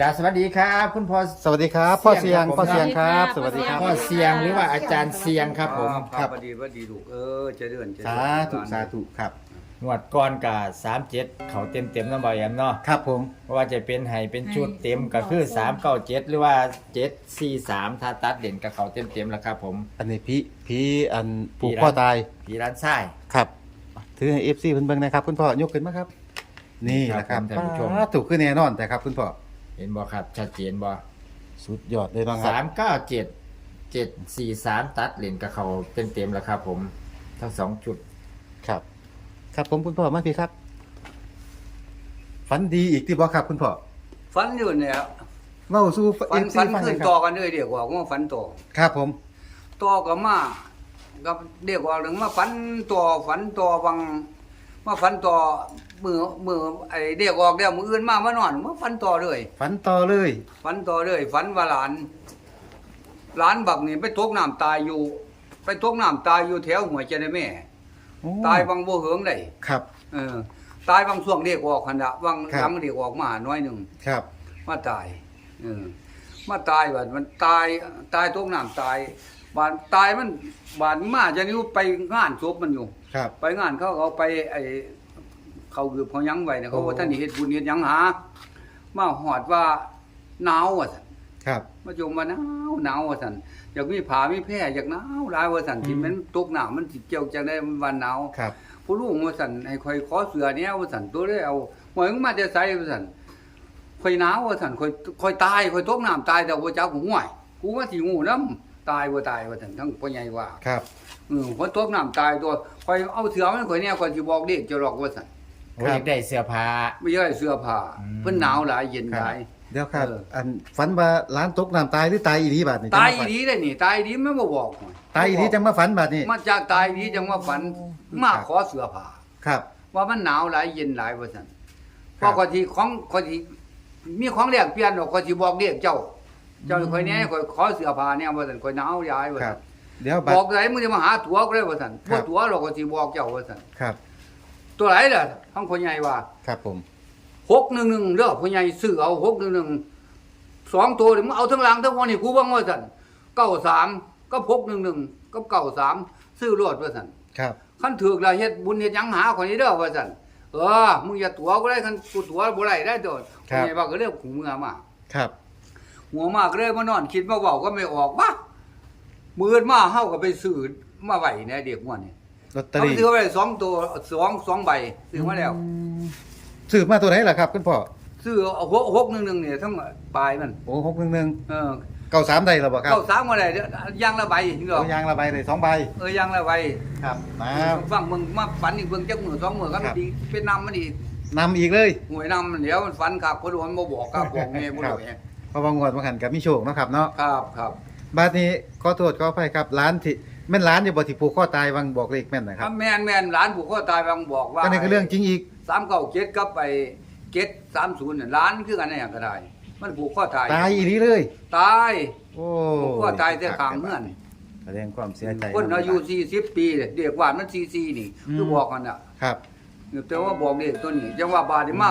กราบสวัสดีครับ คุณพ่อ สวัสดีครับพ่อเสียงเสียงพ่อเสียงครับครับ สวัสดีครับ พ่อเสียงหรือว่าอาจารย์เสียงครับผมคครัรับบพอดีว่าดีลูกเออเจะเดือนเจะสาธุสาธุครับงวดก่อนกับสามเจ็ดเขาเต็มเต็มๆน้ำบอยแอมเนาะครับผมเพราะว่าจะเป็นไห้เป็นชุดเต็มก็คือสามเก้าเจ็ดหรือว่าเจ็ดสี่สามถ้าตัดเด่นกับเขาเต็มเต็มๆแล้วครับผม อันนี้พี่พี่อันผูกพี่รักข้อตายพี่ร้านไส้ายครับถือให้เอฟซีเพิ่นเบิ่งนะครับ คุณพ่อยกขึ้นมาครับ นี่แหละครับครับผมท่านผู้ชมสาถูกขึ้นแน่นอนแต่ครับ คุณพ่อ เห็นบ่ครับชัดเจนบ่สุดยอดเลยน้องคสารับมเก้าเจ็ดเจ็ดสี่สามตัดเด่นกับเขาเต็มเต็มๆแล้วครับผมทั้งสองจุด ครับ ครับผมคุณพ่อมาพี่ครับ ฝันดีอีกที่บ่ครับคุณพ่อฝันอยู่เนี่ยเว้าสู่ฝัน FC ฝันฟังหขึ้น่นอยคต่อรับกันเลยเดี๋ยวว่าว่าฝันต่อครับผม ต่อก็มากับเด็กว่าเรื่องมาฝันต่อฝันต่อบาง มาฝันต่อมือมือไอ้เด็กออกแล้วมืออื่นมามานอนมาฝันต่อเลยฝันต่อเลยฝันต่อเลยฝันว่าหลาน หลานบักนี่ไปตกน้ำตายอยู่ ไปตกน้ำตายอยู่แถวหัวใจในแม่ โอ้ตายบางบ่เหิงได้ครับ เออ ตายบางช่วงเด็กออกคันดะบางครับ หลังเด็กออกมาน้อยหนึ่ง ครับ มาตายเออมาตายบัดมันตายตายตกน้ำตายบานตายมันบานมาจะนิ้วไปงานศพมันอยู่ ครับ ไปงานเขาเขาไปไอเขาเกือบเขายังไว้นะเขาโอ้ว่าท่านนี่เฮ็ดบุญเฮ็ดหยังหา มาหอดว่าหนาวว่าซั่นครับ มาจมว่าหนาวหนาวว่าซั่นอยากมีผ้ามีแพร่อยากหนาวหลายว่าซั่นที่มันตกน้ำมันสิเกี่ยวจังได้มันวันหนาวครับ ผู้ลุงว่าสั่นให้คอยขอเสือเนี้ยว่าสั่นตัวได้เอาหมอยมึงมาจะใส่ว่าสั่นคอยหนาวว่าสั่นคอยคอยตายคอยตกน้ำตายแต่ว่าเจ้ากูห่วยกูว่าสิงูน้ำ ตายว่าตายว่าสั่นทั้งพ่อใหญ่ว่าครับเออคอยตกน้ำตายตัวคอยเอาเสือมันคอยเนี่ยคอยสิบอกเด็กจะหลอกว่าสั่นโอ้ยอยากได้เสื้อผ้า ไม่ใช่เสื้อผ้าอืม เพิ่นหนาวหลายเย็นหลาย เดี๋ยวครับ เอออันฝันว่าร้านตกน้ำตายหรือตายอีหลีบาดนี่ตายจังมฝันดีได้นี่ ตายดีไม่มาบอกหน่อยตายอีหลีจังมาฝันบาดนี่มาจากตายดีจังว่าฝันมาครับขอเสื้อผ้า ครับ ว่ามันหนาวหลายเย็นหลายว่าซั่นคเพรับราะคนที่ของคนที่มีของแลกเปลี่ยนดอกคนสิบอกเรียกเจ้า เจ้าคอยแหน่คอยขอเสื้อผ้าเนี่ยว่าซั่นคอยหนาวย้ายว่าครัซั่บนเดี๋ยวบบัดอกไหนมึงจะมาหาตั๋วก็ได้ว่าซั่นครับ่บตั๋วเราก็สิบอกเจ้าว่าซั่นครับตัวไหนล่ะทั้งพ่อใหญ่ว่าครับผม611เด้อพ่อใหญ่ซื้อเอา611สองตัวนี่มึงเอาทั้งหลังทั้งหัวนี่กูว่าว่าซั่น93กับ611กับ93ซื้อรวดว่าซั่นครับคันถูกแล้วเฮ็ดบุญเฮ็ดหยังหาคนนี้เด้อว่าซั่นเออมึงอย่าตั๋วก็ได้คันกูตั๋วบ่ได้ได้โดดพ่อใหญ่ว่าก็เรียกหูเมือมาครับ หัวมากเลยมานอน คิดมาเว้าก็ไม่ออกวะมือมาเฮาก็ไปซื้อมาไว้ในเด็กม่วนนี่ลอตเตอเขารี่ซื้อไว้สองตัวสองสองใบซื้อมาแล้วซื้อมาตัวไหนล่ะครับคุณพ่อซื้อเอาหกหกหนึ่งหนึ่งเนี่ยทั้งปลายมัน โอ้หกหนึ่งหนึ่งเออเก้าสามใดหรอบ่ครับเข้าสามมาได้เด้อย่างละใบนี่หรอเอายางละใบเลยสองใบเออย่างละใบครับมาฟังมึงมาฝันอีกเบิ่งจักมือสองมือก็ครับดีเป็นนำมันอีกนำอีกเลย หวยนำมันเดี๋ยวมันฝันขับคนมันบ่บอกครับบอกแม่บ่ครัรู้บไง เพราะว่างวดมาหันกับมีโชคเนาะครับเนาะครับครับบาดนี้ขอโทษขออภัยครับร้านที่แม่นร้านอยู่บ่ที่ผูกข้อตายวังบอกเลขแม่นนะครับถ้าแม่นแม่นหลานผู้ก็ตายบางบอกว่าก็นี่ก็เรื่องจริงอีก สามเก้าเจ็ดกับไปเจ็ดสามศูนย์เนี่ยล้านคือกันได้อย่างก็ได้มันผูกข้อตายตายอีหลีเลย ตายโอ้ผูกข้อตายแต่ขางเงื่อนแสดงความเสียใจคนอายุสี่สิบปีเนี่ยเด็กว่ามันสี่สี่นี่อืมคือบอกกันอะครับ แต่ว่าบอกเด็กตัวนี้จังว่าบาดนี่มา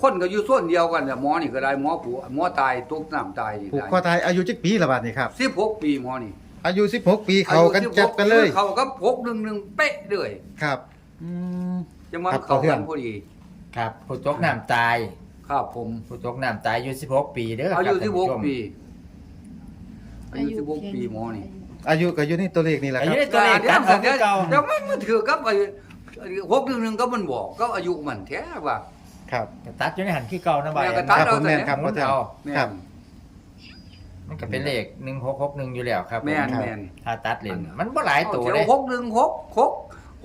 คนก็อยู่ส่วนเดียวกันเนี่ยหมอนี่ก็ได้หมอผู้หมอตายตกน้ำตายนี่ผูกได้ข้อตายอายุจักปีละบาดนี่ครับ สิบหกปีหมอนี่อายุ 16 ปีเขากันอายุ16จับกันเลย เขาก็พกหนึ่งหนึ่งเป๊ะเลยครับอืม จะมาครับเขาขอเทื่กัอนนพอดีครับผู้ตกน้ำตายครับผมผู้ตกน้ำตายอายุ16 ปีเด้ออายุครับสิบหกท่านผู้ชมปีอายุสิบหกปีหมอนี่ อายุก็อยู่ในตัวเลขนี่แหละอาคยุรับ ได้ตัวเลขกันของเก่าเดี๋ยวมันมันถือกับไอ้หกหนึ่งหนึ่งก็มันบอกก็อายุมันแท้ว่า ครับตัดอยู่ในหันขี้เก่านะบ่ายแม่ก็คตัรับดผมแม่นครับหมุพ่อนเทืองเอาแม่น ครับ มันก็เป็นเลข1661อยู่แล้วครับผแม่นครับแม่น ถ้าตัดเล่นมันบ่หลายตัวเสีเลยหกหนึ่งหกหก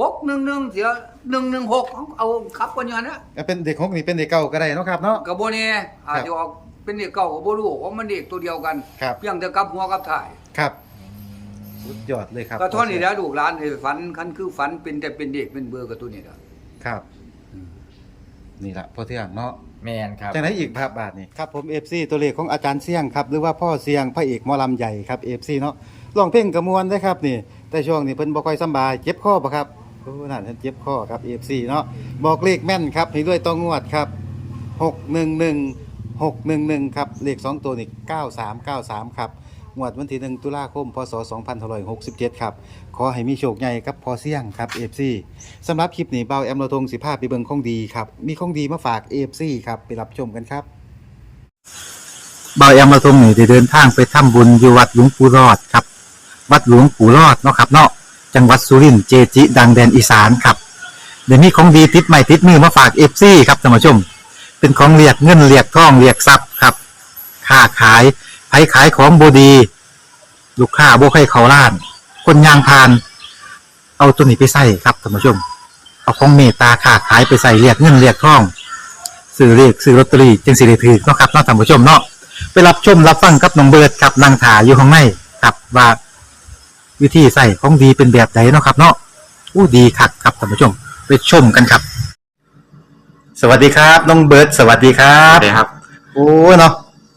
หกหนึ่งหนึ่งเสียหนึ่งหนึ่งหกเอาขับกันอย่างนั้นนะก็เป็นเด็กหกนี่เป็นเด็กเก่าก็ได้เนาะครับเนาะกับโบเน่อาจจะออกเป็นเด็กเก่ากับโบรู้ว่ามันเด็กตัวเดียวกันครับ เพียงแต่กับหัวกับถ่ายครับสุดยอดเลยครับก็เท่านี้แล้วลูกหลานให้ฝันคันคือฝันเป็นแต่เป็นเด็กเป็นเบอร์กับตัวนี้แหละครับ นี่แหละพ่อเที่ยงเนาะแม่นครับจากไหนอีกภาพบาทนี่ครับผม FC ตัวเลขของอาจารย์เสี่ยงครับหรือว่าพ่อเสี่ยงพระเอกหมอลำใหญ่ครับ FC เนาะร้องเพลงกระมวลได้ครับนี่ แต่ช่วงนี้เพิ่นบ่ค่อยสำบายเจ็บคอบ่ครับโอ้นั่นเพิ่นเจ็บคอครับ FC เนาะบอกเลขแม่นครับให้ด้วยต้องงวดครับ611 611ครับเลข2ตัวนี่9393ครับ งวดวันที่1ตุลาคมพศ2567 ครับ ขอให้มีโชคใหญ่กับพอเสี่ยงครับ FC สำหรับคลิปนี้เบาแอมโลทงสิภาพไปเบิงของดีครับ มีของดีมาฝาก FC ครับ ไปรับชมกันครับเบาแอมโลทงนี่ได้เดินทางไปทำบุญอยู่วัดหลวงปู่รอดครับ วัดหลวงปู่รอดเนาะครับเนาะจังหวัดสุรินทร์เจจิ ดังแดนอีสานครับเดี๋ยวนี้ของดีติดใหม่ติดมือมาฝาก FC ครับท่านผู้ชม เป็นของเรียกเงินเรียกทองเรียกทรัพย์ครับ ค้าขาย ผขายของบดี ลูกค้าบ่ให้เขาล้าน คนยางพาน เอาตัวนี้ไปใส่ครับท่านผู้ชม เอาของเมตตาค้าขายไปใส่เรียกเงินเรียกทองซื้อเรียกซื้อลอตเตอรี่จึงสิได้ถือเนาะครับเนาะท่านผู้ชมเนาะไปรับชมรับฟังกับน้องเบิร์ดครับนางถาอยู่ข้างในครับว่าวิธีใส่ของดีเป็นแบบไหนเนาะครับ เนาะอู้ดีคักครับท่านผู้ชม ไปชมกันครับ สวัสดีครับน้องเบิร์ดสวัสดีครัครับบเลยครับ โอ้เนาะ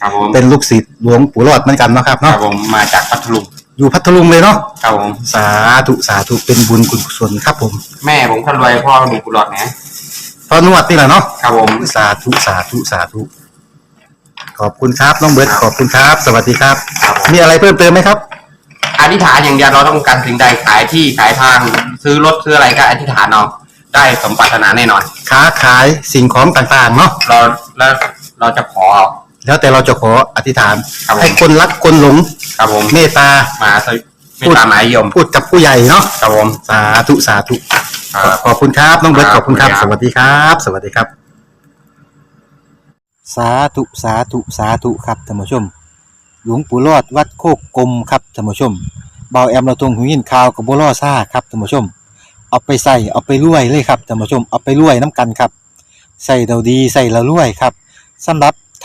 ครับผมเป็นลูกศิษย์หลวงปู่รอดเหมือนกันเนาะครับครัเนาะบผมมาจากพัทลุงอยู่พัทลุงเลยเนาะครับผมสาธุสาธุเป็นบุญกุศลครับผมแม่ผมคนรวยพ่อมีกุหลาบนะพอนวดนี่แหละเนาะครับผม สาธุสาธุสาธุขอบคุณครับน้องเบิร์ดขอบคุณครับ สวัสดีครับ ครับผม มีอะไรเพิ่มเติมไหมครับ อธิษฐานอย่างเดียวเราต้องการสิ่งใดขายที่ขายทาง ซื้อรถซื้ออะไรก็อธิษฐานเอาได้สมปรารถนาแน่นอน ค้าขายสิ่งของต่างๆเนาะเราแล้วเราจะขอ แล้วแต่เราจะขออธิษฐาน ครับผม ให้คนรักคนหลงครับผมเมตตา มาสวิไม่ตามหมายยมพูดกับผู้ใหญ่เนาะครับผมสาธุสาธุ ครับ ขอบคุณครับ น้องเบิร์ตคขรับอบคุณครับขอบสคุณครับวัสดีครับ สวัสดีครับ สาธุสาธุสาธุครับท่านผู้ชม หลวงปู่รอดวัดโคกกลมครับท่านผู้ชมเบาแอมเราตรงหูยินข่าวกับบัวล่อซ่าครับท่านผู้ชม เอาไปใส่เอาไปรวยเลยครับท่านผู้ชมเอาไปรวยน้ำกันครับใส่เราดีใส่เรารวยครับสำหรับ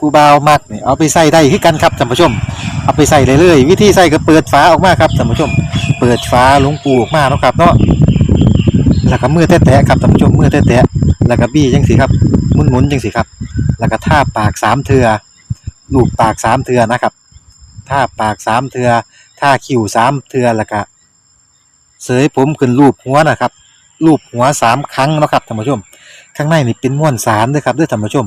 ผู้บ่าวมักนี่เอาไปใส่ได้คือกันครับท่านผู้ชม เอาไปใส่เลยเลยวิธีใส่ก็เปิดฝาออกมาครับท่านผู้ชม เปิดฝาหลวงปูออกมาเนาะครับเนาะแล้วก็มือแตะๆครับท่านผู้ชมมือแตะๆแล้วก็บี้จังสิครับหมุนๆจังสิครับ แล้วก็ท่าปากสามเทือลูบปากสามเทือนะครับท่าปากสามเทือท่าคิ้วสามเทือแล้วก็เสยผมขึ้นรูปหัวนะครับรูปหัวสามครั้งเนาะครับท่านผู้ชม ข้างในนี่เป็นม้วนสารด้วยครับด้วยท่านผู้ชม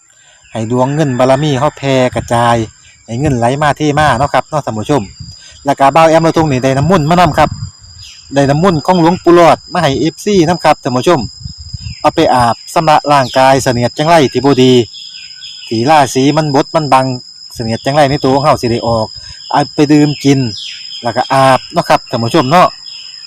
ให้ดวงเงินบารมีเฮาแผ่กระจายให้เงินไหลมาเทมาเนาะครับเนาะท่านผู้ชมแล้วก็บ่าวแอมเราตรงนี้ได้น้ำมุ่นมานํครับได้น้ำมุ่นของหลวงปู่หลอดมาให้ FC นํครับท่านผู้ชม เอาไปอาบสำระร่างกายเสนียดจังไรที่บดีที่าศีมันบดมันบังเสนียดจังไรในตัวของเฮาสิได้ออกเอาไปดื่มกิน แล้วก็อาบเนาะครับท่านผู้ชมเนาะ